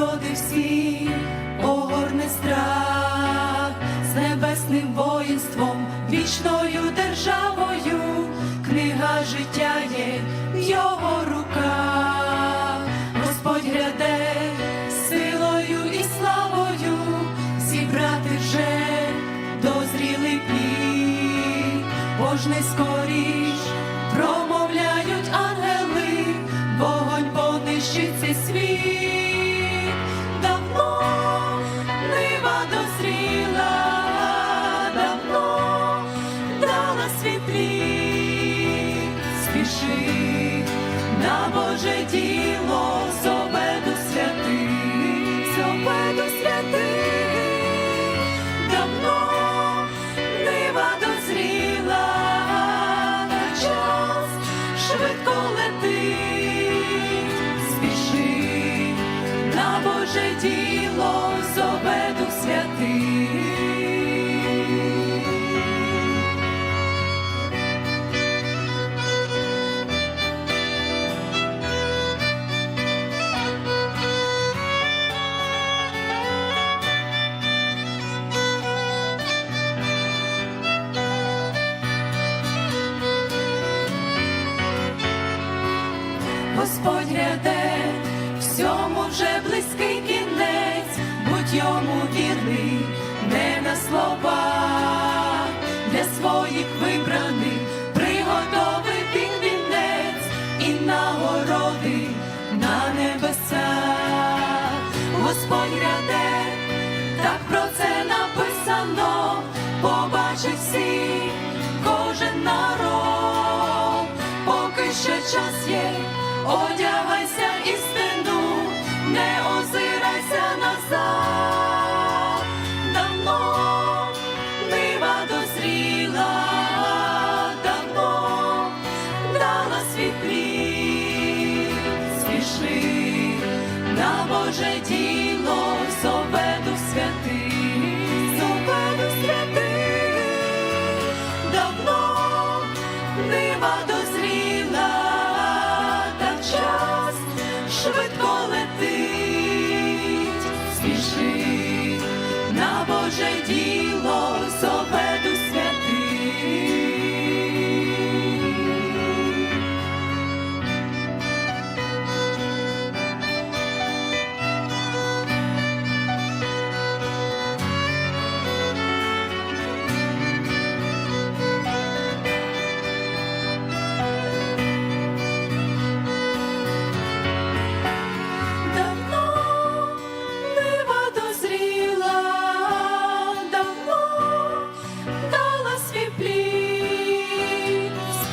народи всі, огорне страх, з небесним воїнством, вічною державою, книга життя є в його руках, Господь гряде силою і славою, зібрати вже дозрілий плід, Бож скоріш промовляють ангели, вогонь понищить цей світ. Боже діло, зоведу святих, зоведу святих, давно нива дозріла, на час швидко летить, Господь гряде, всьому вже близький кінець, будь йому вірний, не на слова, для своїх вибраних приготовив він вінець і нагороди на небеса. Господь гряде, так про це написано, побачить всі, кожен народ, поки ще час є, одягайся істину, не озирайся назад, давно нива дозріла, давно дала свій плід, спіши на Боже діло, швидко летить, спіши на Боже діло, зоведу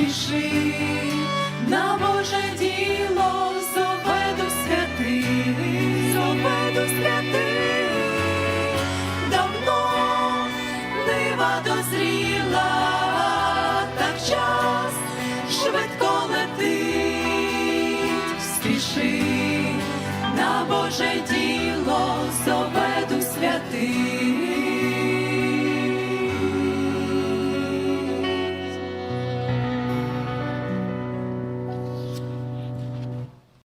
спіши на Боже діло, зоведу святих, зоведу святих, давно нива дозріла, так час швидко летить, спіши на Боже діло.